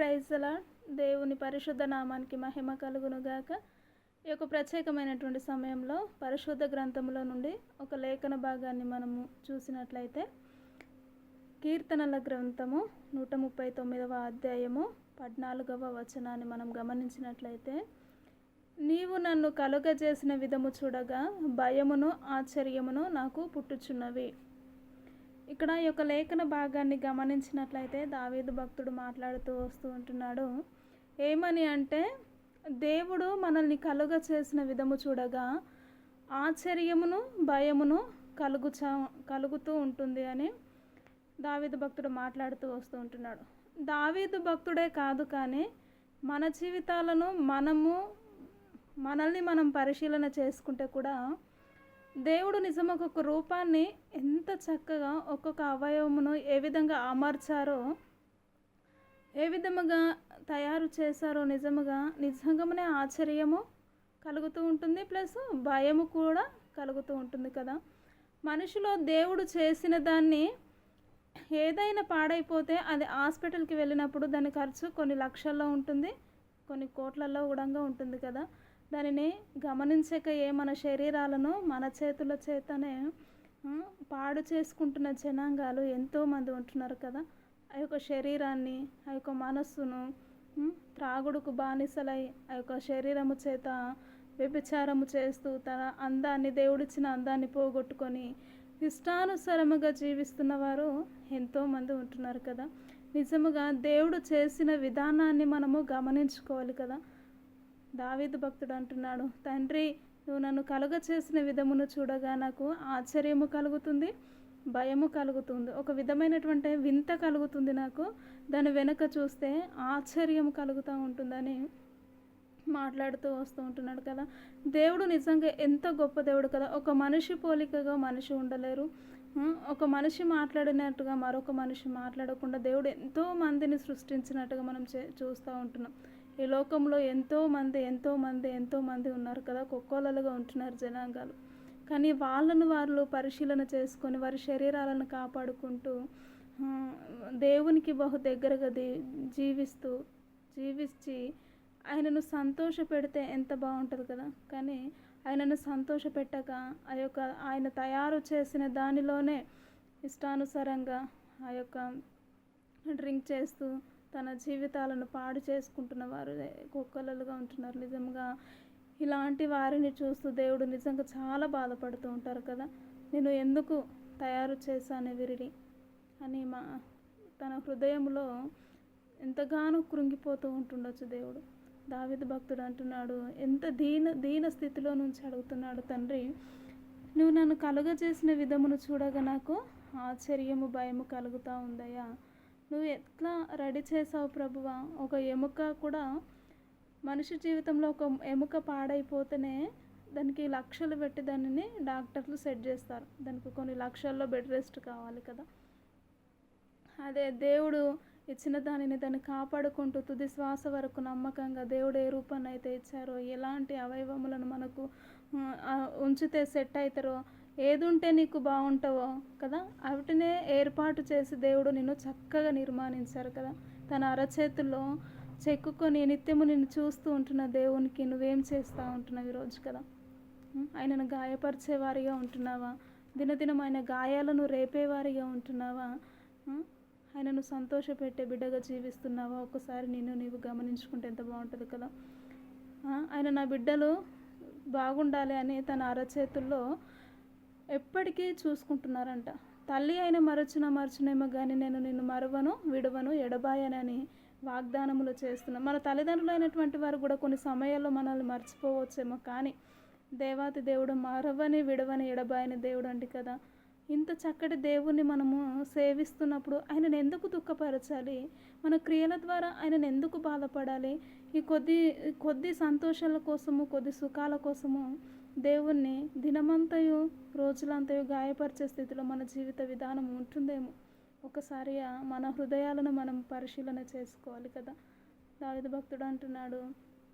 ప్రైజ్లా దేవుని పరిశుద్ధ నామానికి మహిమ కలుగునుగాక. ఈ యొక్క ప్రత్యేకమైనటువంటి సమయంలో పరిశుద్ధ గ్రంథములో నుండి ఒక లేఖన భాగాన్ని మనము చూసినట్లయితే కీర్తనల గ్రంథము నూట ముప్పై తొమ్మిదవ అధ్యాయము పద్నాలుగవ వచనాన్ని మనం గమనించినట్లయితే నీవు నన్ను కలుగజేసిన విధము చూడగా భయమును ఆశ్చర్యమును నాకు పుట్టుచున్నవి. ఇక్కడ ఈ యొక్క లేఖన భాగాన్ని గమనించినట్లయితే దావీదు భక్తుడు మాట్లాడుతూ వస్తూ ఉంటున్నాడు. ఏమని అంటే దేవుడు మనల్ని కలుగ చేసిన విధము చూడగా ఆశ్చర్యమును భయమును కలుగుచా కలుగుతూ ఉంటుంది అని దావీదు భక్తుడు మాట్లాడుతూ వస్తూ ఉంటున్నాడు. దావీదు భక్తుడే కాదు కానీ మన జీవితాలను మనము మనల్ని మనం పరిశీలన చేసుకుంటే కూడా దేవుడు నిజం ఒక్కొక్క రూపాన్ని ఎంత చక్కగా ఒక్కొక్క అవయవమును ఏ విధంగా అమర్చారో ఏ విధముగా తయారు చేశారో నిజముగా నిజంగానే ఆశ్చర్యము కలుగుతూ ఉంటుంది ప్లస్ భయము కూడా కలుగుతూ ఉంటుంది కదా. మనిషిలో దేవుడు చేసిన దాన్ని ఏదైనా పాడైపోతే అది హాస్పిటల్కి వెళ్ళినప్పుడు దాని ఖర్చు కొన్ని లక్షల్లో ఉంటుంది కొన్ని కోట్లలో కూడా ఉంటుంది కదా. దానిని గమనించక ఏ మన శరీరాలను మన చేతుల చేతనే పాడు చేసుకుంటున్న జనాంగాలు ఎంతోమంది ఉంటున్నారు కదా. ఆ యొక్క శరీరాన్ని ఆ యొక్క మనస్సును త్రాగుడుకు బానిసలై ఆ యొక్క శరీరము చేత వ్యభిచారము చేస్తూ తన అందాన్ని దేవుడిచ్చిన అందాన్ని పోగొట్టుకొని ఇష్టానుసారముగా జీవిస్తున్న వారు ఎంతోమంది ఉంటున్నారు కదా. నిజముగా దేవుడు చేసిన విధానాన్ని మనము గమనించుకోవాలి కదా. దావీదు భక్తుడు అంటున్నాడు తండ్రి నువ్వు నన్ను కలుగ చేసిన విధమును చూడగా నాకు ఆశ్చర్యము కలుగుతుంది భయము కలుగుతుంది. ఒక విధమైనటువంటి వింత కలుగుతుంది నాకు. దాని వెనుక చూస్తే ఆశ్చర్యం కలుగుతూ ఉంటుందని మాట్లాడుతూ వస్తూ ఉంటున్నాడు కదా. దేవుడు నిజంగా ఎంత గొప్ప దేవుడు కదా. ఒక మనిషి పోలికగా మనిషి ఉండలేరు. ఒక మనిషి మాట్లాడినట్టుగా మరొక మనిషి మాట్లాడకుండా దేవుడు ఎంతో మందిని సృష్టించినట్టుగా మనం చే చూస్తూ ఉంటున్నాం. ఈ లోకంలో ఎంతోమంది ఎంతోమంది ఎంతోమంది ఉన్నారు కదా కుక్కోలలుగా ఉంటున్నారు జనాంగాలు. కానీ వాళ్ళను వాళ్ళు పరిశీలన చేసుకొని వారి శరీరాలను కాపాడుకుంటూ దేవునికి బహు దగ్గరగా ది- జీవిస్తూ జీవించి ఆయనను సంతోష పెడితే ఎంత బాగుంటుంది కదా. కానీ ఆయనను సంతోష పెట్టక ఆ యొక్క ఆయన తయారు చేసిన దానిలోనే ఇష్టానుసారంగా ఆ యొక్క డ్రింక్ చేస్తూ తన జీవితాలను పాడు చేసుకుంటున్న వారు కుక్కలలుగా ఉంటున్నారు నిజంగా. ఇలాంటి వారిని చూస్తూ దేవుడు నిజంగా చాలా బాధపడుతూ ఉంటారు కదా. నేను ఎందుకు తయారు చేశాను వీరిని అని మా తన హృదయంలో ఎంతగానో కృంగిపోతూ ఉంటుండొచ్చు దేవుడు. దావిద భక్తుడు అంటున్నాడు ఎంత దీన దీన స్థితిలో నుంచి అడుగుతున్నాడు తండ్రి నువ్వు నన్ను కలుగజేసిన విధమును చూడగా నాకు ఆశ్చర్యము భయము కలుగుతూ ఉందయ్యా. నువ్వు ఎట్లా రెడీ చేసావు ప్రభువా? ఒక ఎముక కూడా మనిషి జీవితంలో ఒక ఎముక పాడైపోతేనే దానికి లక్షలు పెట్టి దానిని డాక్టర్లు సెట్ చేస్తారు. దానికి కొన్ని లక్షల్లో బెడ్ రెస్ట్ కావాలి కదా. అదే దేవుడు ఇచ్చిన దానిని దాన్ని కాపాడుకుంటూ తుది శ్వాస వరకు నమ్మకంగా దేవుడు ఏ రూపాన్ని అయితే ఇచ్చారో ఎలాంటి అవయవములను మనకు ఉంచితే సెట్ అవుతారో ఏదుంటే నీకు బాగుంటావో కదా వాటినే ఏర్పాటు చేసి దేవుడు నిన్ను చక్కగా నిర్మాణించారు కదా. తన అరచేతుల్లో చెక్కుకొని నిత్యము నిన్ను చూస్తూ ఉంటున్న దేవునికి నువ్వేం చేస్తూ ఉంటున్నావు ఈరోజు కదా? ఆయనను గాయపరిచేవారిగా ఉంటున్నావా? దినదినం ఆయన గాయాలను రేపేవారిగా ఉంటున్నావా? ఆయనను సంతోషపెట్టే బిడ్డగా జీవిస్తున్నావా? ఒకసారి నిన్ను నీవు గమనించుకుంటే ఎంత బాగుంటుంది కదా. ఆయన నా బిడ్డలు బాగుండాలి అని తన అరచేతుల్లో ఎప్పటికీ చూసుకుంటున్నారంట. తల్లి అయిన మరచున మరచునేమో కానీ నేను నిన్ను మరవను విడవను ఎడబాయనని వాగ్దానములు చేస్తున్నాను మన తల్లిదండ్రులు అయినటువంటి వారు కూడా కొన్ని సమయాల్లో మనల్ని మర్చిపోవచ్చేమో కానీ దేవాతి దేవుడు మరవని విడవని ఎడబాయని దేవుడు అంటే కదా. ఇంత చక్కటి దేవుణ్ణి మనము సేవిస్తున్నప్పుడు ఆయనను ఎందుకు దుఃఖపరచాలి? మన క్రియల ద్వారా ఆయనను ఎందుకు బాధపడాలి? ఈ కొద్ది కొద్ది సంతోషాల కోసము కొద్ది సుఖాల కోసము దేవుణ్ణి దినమంతయు రోజులంతయు గాయపరిచే స్థితిలో మన జీవిత విధానం ఉంటుందేమో. ఒకసారి మన హృదయాలను మనం పరిశీలన చేసుకోవాలి కదా. దావిద భక్తుడు అంటున్నాడు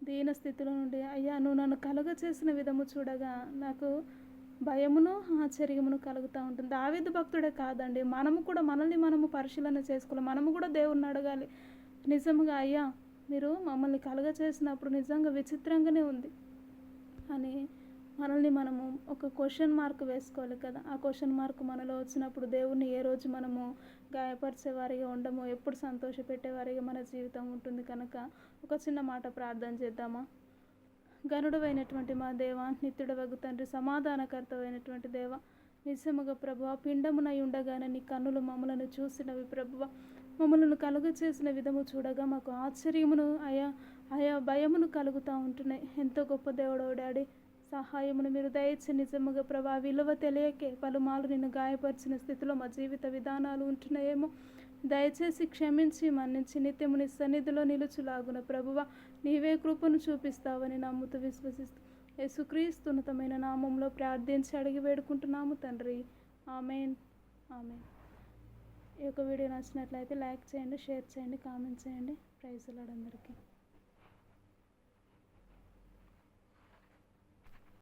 దీన స్థితిలో నుండి అయ్యా నువ్వు నన్ను కలుగ చేసిన విధము చూడగా నాకు భయమును ఆశ్చర్యమును కలుగుతూ ఉంటుంది. దావీదు భక్తుడే కాదండి. మనము కూడా మనల్ని మనము పరిశీలన చేసుకోవాలి. మనము కూడా దేవుణ్ణి అడగాలి. నిజంగా అయ్యా మీరు మమ్మల్ని కలుగ చేసినప్పుడు నిజంగా విచిత్రంగానే ఉంది అని మనల్ని మనము ఒక క్వశ్చన్ మార్క్ వేసుకోవాలి కదా. ఆ క్వశ్చన్ మార్క్ మనలో వచ్చినప్పుడు దేవుణ్ణి ఏ రోజు మనము గాయపరిచేవారిగా ఉండము? ఎప్పుడు సంతోషపెట్టేవారిగా మన జీవితం ఉంటుంది కనుక ఒక చిన్న మాట ప్రార్థన చేద్దామా? గనుడవైనటువంటి మా దేవ నిత్యుడవగు తండ్రి సమాధానకర్తవైనటువంటి దేవ నిజముగా ప్రభువ పిండమునై ఉండగానే నీ కన్నులు మమ్మలను చూసినవి ప్రభువ. మమ్మలను కలుగ చేసిన విధము చూడగా మాకు ఆశ్చర్యమును అయా ఆయా భయమును కలుగుతూ ఉంటున్నాయి. ఎంతో గొప్ప దేవుడో డాడీ సహాయమును మీరు దయచి నిజముగా ప్రభా విలువ తెలియకే పలుమార్లు నిన్ను గాయపరిచిన స్థితిలో మా జీవిత విధానాలు ఉంటున్నాయేమో. దయచేసి క్షమించి మన్నించి నిత్యము నీ సన్నిధిలో నిలుచులాగున ప్రభువ నీవే కృపను చూపిస్తావని నమ్ముతూ విశ్వసిస్తూ యేసుక్రీస్తున్నతమైన నామంలో ప్రార్థించి అడిగి వేడుకుంటున్నాము తండ్రి. ఆమెన్. ఆమెన్. ఈ యొక్క వీడియో నచ్చినట్లయితే లైక్ చేయండి షేర్ చేయండి కామెంట్ చేయండి. ప్రైజ్ అందరికీ.